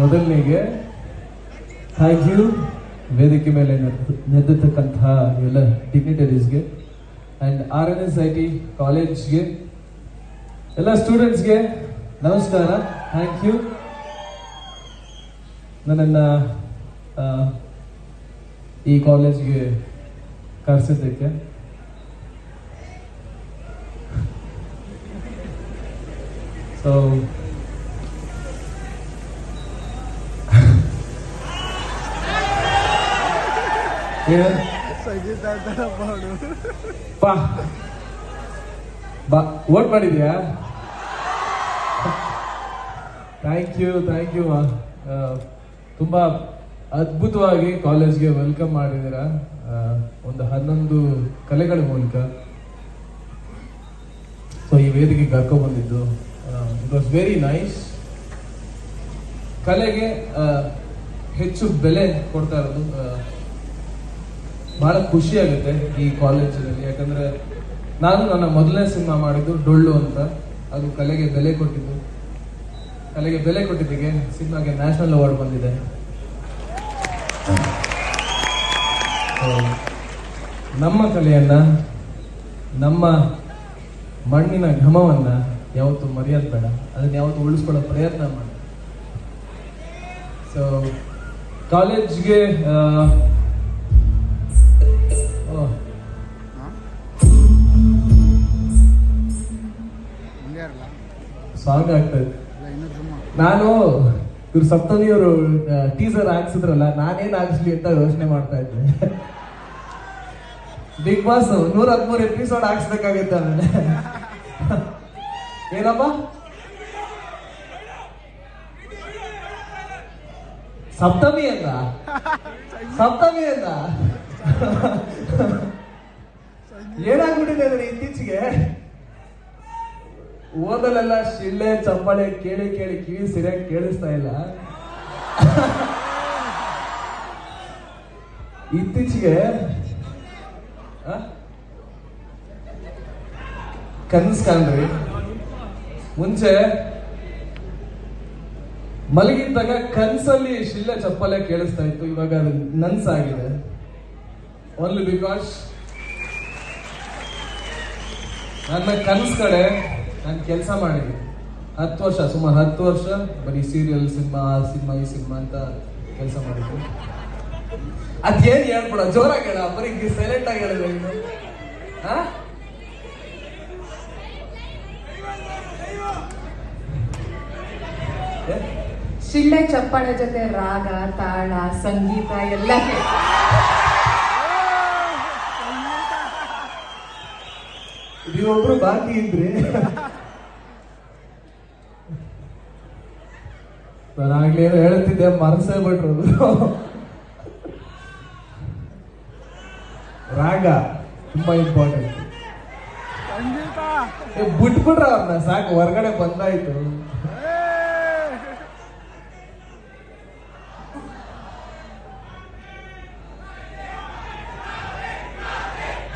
ಮೊದಲನೇಗೆ thank you ವೇದಿಕೆ ಮೇಲೆ ನೆರೆದಿರ್ತಕ್ಕಂತಹ ಎಲ್ಲ ಡಿಗ್ನಿಟರೀಸ್ಗೆ and R N S I T ಕಾಲೇಜ್ಗೆ ಎಲ್ಲ ಸ್ಟೂಡೆಂಟ್ಸ್ಗೆ ನಮಸ್ಕಾರ. ಥ್ಯಾಂಕ್ ಯು ನನ್ನನ್ನು ಈ ಕಾಲೇಜ್ಗೆ ಕರೆಸಿದ್ದಕ್ಕೆ. ಸೊ ಬಾ. ಓಟ್ ಮಾಡಿದ್ಯಾ? ಥ್ಯಾಂಕ್ ಯು ಥ್ಯಾಂಕ್ ಯು ತುಂಬಾ ಅದ್ಭುತವಾಗಿ ಕಾಲೇಜ್ಗೆ ವೆಲ್ಕಮ್ ಮಾಡಿದ್ದೀರಾ? ಒಂದು ಹನ್ನೊಂದು ಕಲೆಗಳ ಮೂಲಕ. ಸೊ ಈ ವೇದಿಕೆಗೆ ಕರ್ಕೊಂಡ್ಬಂದಿದ್ದು ಇಟ್ ವಾಸ್ ವೆರಿ ನೈಸ್ ಕಲೆಗೆ ಹೆಚ್ಚು ಬೆಲೆ ಕೊಡ್ತಾ ಇರೋದು ಬಹಳ ಖುಷಿ ಆಗುತ್ತೆ ಈ ಕಾಲೇಜಿನಲ್ಲಿ ಯಾಕಂದ್ರೆ ನಾನು ನನ್ನ ಮೊದಲನೇ ಸಿನಿಮಾ ಮಾಡಿದ್ದು ಡೊಳ್ಳು ಅಂತ. ಅದು ಕಲೆಗೆ ಬೆಲೆ ಕೊಟ್ಟಿದ್ದು. ಕಲೆಗೆ ಬೆಲೆ ಕೊಟ್ಟಿದ್ದಕ್ಕೆ ಸಿನಿಮಾಗೆ ನ್ಯಾಷನಲ್ ಅವಾರ್ಡ್ ಬಂದಿದೆ. ನಮ್ಮ ಕಲೆಯನ್ನ, ನಮ್ಮ ಮಣ್ಣಿನ ಘಮವನ್ನ ಯಾವತ್ತೂ ಮರೆಯೋದು ಬೇಡ. ಅದನ್ನ ಯಾವತ್ತು ಉಳಿಸ್ಕೊಳ್ಳೋ ಪ್ರಯತ್ನ ಮಾಡಿ. ಸೊ ಕಾಲೇಜ್ಗೆ ಸಾಂಗ್ ಆಗ್ತಾ ಇದೆ ನಾನು ಇವ್ರು ಸಪ್ತಮಿಯವರು ಟೀಸರ್ ಹಾಕ್ಸಿದ್ರಲ್ಲ ನಾನೇನ್ ಹಾಕ್ಸ್ಲಿ ಅಂತ ಯೋಚನೆ ಮಾಡ್ತಾ ಇದ್ದೆ. ಬಿಗ್ ಬಾಸ್ ನೂರ ಹದಿಮೂರು ಎಪಿಸೋಡ್ ಹಾಕ್ಸ್ಬೇಕಾಗತ್ತೆ ಆಮೇಲೆ. ಏನಪ್ಪ? ಸಪ್ತಮಿ ಅಂತ ಸಪ್ತಮಿ ಅಂತ ಏನಾಗ್ಬಿಟ್ಟಿದೆ ಅಂದ್ರೆ ಇತ್ತೀಚೆಗೆ? ಓದಲೆಲ್ಲ ಶಿಳ್ಳೆ, ಚಪ್ಪಳೆ ಕೇಳಿ ಕೇಳಿ ಕಿವಿ ಸರಿಯಾಗಿ ಕೇಳಿಸ್ತಾ ಇಲ್ಲ. ಇತ್ತೀಚೆಗೆ? ಕನ್ಸ್ ಕಾಣ್ರಿ. ಮುಂಚೆ ಮಲಗಿದ್ದಾಗ ಕನ್ಸಲ್ಲಿ ಶಿಳ್ಳೆ ಚಪ್ಪಲೆ ಕೇಳಿಸ್ತಾ ಇತ್ತು. ಇವಾಗ ಅದು ನನ್ಸಾಗಿದೆ. ಓನ್ಲಿ ಬಿಕಾಸ್ ನನ್ನ ಕನ್ಸ್ ಕಡೆ ನಾನು ಕೆಲಸ ಮಾಡಿದೆ ಹತ್ತು ವರ್ಷ, ಸುಮಾರು ಹತ್ತು ವರ್ಷ ಬರೀ ಸೀರಿಯಲ್ ಸಿನಿಮಾ, ಆ ಸಿನಿಮಾ, ಈ ಸಿನಿಮಾ ಅಂತ ಕೆಲಸ ಮಾಡಿದ್ದೆ ಅದೇನ್ ಹೇಳ್ಬಿಡ, ಜೋರಾಗಿ ಹೇಳ, ಬರೀ ಸೈಲೆಂಟ್ ಆಗಿ ಹೇಳಿದೆ ನೀನು ಆ? ಏ? ಶಿಳ್ಳೆ ಚಪ್ಪಾಳೆ ಜೊತೆ ರಾಗ, ತಾಳ, ಸಂಗೀತ ಎಲ್ಲ ನೀವೊಬ್ರು ಬಾಕಿ ಇದ್ರೆ. ನಾನು ಆಗ್ಲೇ ಹೇಳ್ತಿದ್ದೆ ಮನಸ್ಸೇ ಬಿಟ್ರು. ರಾಗ ತುಂಬಾ ಇಂಪಾರ್ಟೆಂಟ್ ಬಿಟ್ಬಿಟ್ರ ಅವ್ರನ್ನ, ಸಾಕು, ಹೊರಗಡೆ ಬಂದಾಯ್ತು.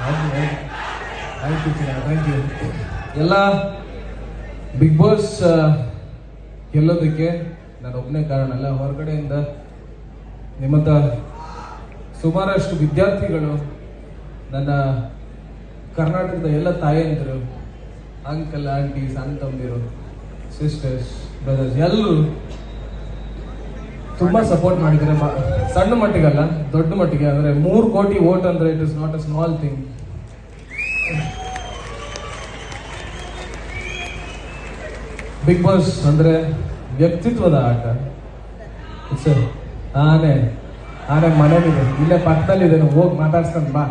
ಆಯ್ತು. ಥ್ಯಾಂಕ್ ಯು ಎಲ್ಲ ಬಿಗ್ ಬಾಸ್ ಗೆಲ್ಲೋದಕ್ಕೆ ನಾನು ಒಬ್ಬನೇ ಕಾರಣ ಅಲ್ಲ, ಹೊರಗಡೆಯಿಂದ ನಿಮ್ಮಂತ ಸುಮಾರಷ್ಟು ವಿದ್ಯಾರ್ಥಿಗಳು ನನ್ನ ಕರ್ನಾಟಕದ ಎಲ್ಲ ತಾಯಂದಿರು ಅಂಕಲ್ ಆಂಟಿ ಸಣ್ಣ ತಮ್ಮದಿರು ಸಿಸ್ಟರ್ಸ್ ಬ್ರದರ್ಸ್ ಎಲ್ಲರೂ ತುಂಬಾ ಸಪೋರ್ಟ್ ಮಾಡಿದ್ದಾರೆ. ಸಣ್ಣ ಮಟ್ಟಿಗಲ್ಲ, ದೊಡ್ಡ ಮಟ್ಟಿಗೆ. ಅಂದ್ರೆ ಮೂರು ಕೋಟಿ ವೋಟ್ ಅಂದ್ರೆ it is not a small thing big boss ಅಂದ್ರೆ ವ್ಯಕ್ತಿತ್ವದ ಆಟ. ಸರ್ ಆನೆ ಆನೆ ಮನೇಲಿದೆ ಇಲ್ಲೇ ಪಕ್ಕದಲ್ಲಿದೆ. ಹೋಗಿ ಮಾತಾಡ್ಸ್ಕೊಂಡು ಬಾ.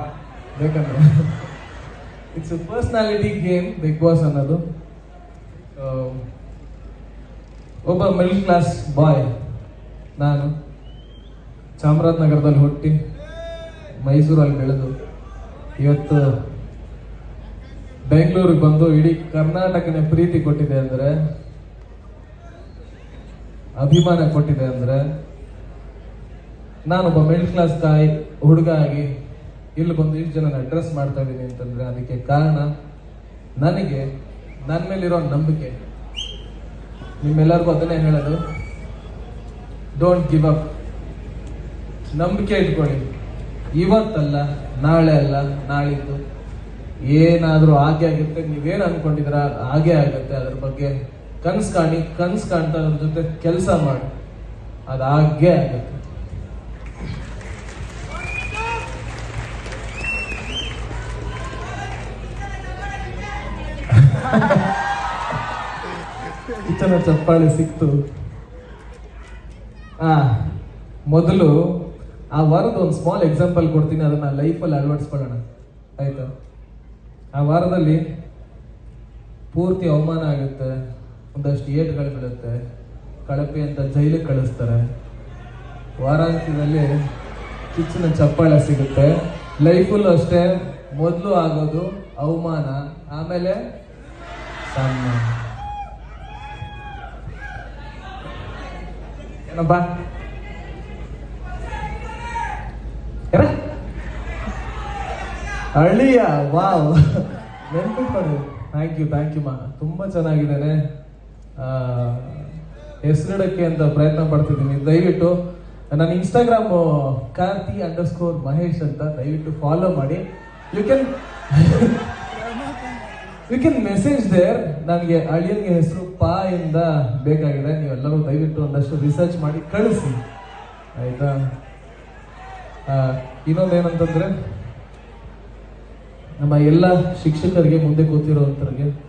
ಬೇಕಂದ್ರೆ. It's personality game big boss ಅನ್ನೋದು. ಒಬ್ಬ ಮಿಡಲ್ ಕ್ಲಾಸ್ ಬಾಯ್ ನಾನು ಚಾಮರಾಜನಗರದಲ್ಲಿ ಹುಟ್ಟಿ ಮೈಸೂರಲ್ಲಿ ಬೆಳೆದು ಇವತ್ತು ಬೆಂಗಳೂರಿಗೆ ಬಂದು ಇಡೀ ಕರ್ನಾಟಕನೇ ಪ್ರೀತಿ ಕೊಟ್ಟಿದೆ ಅಂದ್ರೆ, ಅಭಿಮಾನ ಕೊಟ್ಟಿದೆ ಅಂದ್ರೆ, ನಾನೊಬ್ಬ ಮಿಡ್ಲ್ ಕ್ಲಾಸ್ ತಾಯಿ, ಹುಡುಗ ಆಗಿ ಇಲ್ಲಿ ಬಂದು ಇಷ್ಟು ಜನನ ಅಡ್ರೆಸ್ ಮಾಡ್ತಾ ಇದ್ದೀನಿ ಅಂತಂದ್ರೆ ಅದಕ್ಕೆ ಕಾರಣ ನನಗೆ ನನ್ನ ಮೇಲಿರೋ ನಂಬಿಕೆ. ನಿಮ್ಮೆಲ್ಲರಿಗೂ ಅದನ್ನೇ ಹೇಳೋದು. ಡೋಂಟ್ ಗಿವ್ ಅಪ್ ನಂಬಿಕೆ ಇಟ್ಕೊಳ್ಳಿ. ಇವತ್ತಲ್ಲ, ನಾಳೆ ಅಲ್ಲ, ನಾಳಿದ್ದು. ಏನಾದ್ರೂ ಹಾಗೆ ಆಗಿರುತ್ತೆ, ನೀವೇನು ಅನ್ಕೊಂಡಿದ್ರ ಹಾಗೆ ಆಗುತ್ತೆ, ಅದ್ರ ಬಗ್ಗೆ ಕನ್ಸ್ ಕಾಣಿ, ಕನ್ಸ್ ಕಾಣ್ತಾ ಅದ್ರ ಜೊತೆ ಕೆಲಸ ಮಾಡಿ. ಅದು ಹಾಗೆ ಆಗುತ್ತೆ. ಕಿಚನ ಚಪ್ಪಾಳೆ ಸಿಕ್ತು. ಆ, ಮೊದಲು ಆ ವಾರದ ಒಂದು ಸ್ಮಾಲ್ ಎಕ್ಸಾಂಪಲ್ ಕೊಡ್ತೀನಿ, ಅದನ್ನ ಲೈಫಲ್ಲಿ ಅಳವಡಿಸ್ಕೊಳ್ಳೋಣ. ಆಯ್ತಾ? ಆ ವಾರದಲ್ಲಿ ಪೂರ್ತಿ ಅವಮಾನ ಆಗುತ್ತೆ, ಒಂದಷ್ಟು ಏಟ್ಗಳು ಬೀಳುತ್ತೆ, ಕಳಪೆ ಅಂತ ಜೈಲಿಗೆ ಕಳಿಸ್ತಾರೆ. ವಾರಾಂತ್ಯದಲ್ಲಿ ಕಿಚ್ಚಿನ ಚಪ್ಪಾಳೆ ಸಿಗುತ್ತೆ. ಲೈಫಲ್ಲೂ ಅಷ್ಟೇ, ಮೊದಲು ಆಗೋದು ಅವಮಾನ, ಆಮೇಲೆ ಸನ್ಮಾನ. ಏನಪ್ಪ? ಹಳ್ಳಿಯ ವಾವ್. ನೆನ್ಪಿಟ್ಕೊಳ್ಳಿ. ಥ್ಯಾಂಕ್ ಯು ಥ್ಯಾಂಕ್ ಯು ಮಾ ತುಂಬಾ ಚೆನ್ನಾಗಿದ್ದೇನೆ. ಹೆಸರಿಡಕ್ಕೆ ಅಂತ ಪ್ರಯತ್ನ ಪಡ್ತಿದ್ದೀನಿ. ದಯವಿಟ್ಟು ನನ್ನ Instagram Karthi under score Mahesh ಅಂತ ದಯವಿಟ್ಟು ಫಾಲೋ ಮಾಡಿ. You can you can message there ನನಗೆ ಅಳಿಯನ್ಗೆ ಹೆಸರು ಪಾ ಇಂದ ಬೇಕಾಗಿದೆ. ನೀವೆಲ್ಲರೂ ದಯವಿಟ್ಟು ಒಂದಷ್ಟು ರಿಸರ್ಚ್ ಮಾಡಿ ಕಳಿಸಿ. ಆಯ್ತಾ? ಇನ್ನೊಂದು ಇನ್ನೊಂದೇನಂತಂದ್ರೆ ನಮ್ಮ ಎಲ್ಲ ಶಿಕ್ಷಕರಿಗೆ ಮುಂದೆ ಕೂತಿರೋಂಥವ್ರಿಗೆ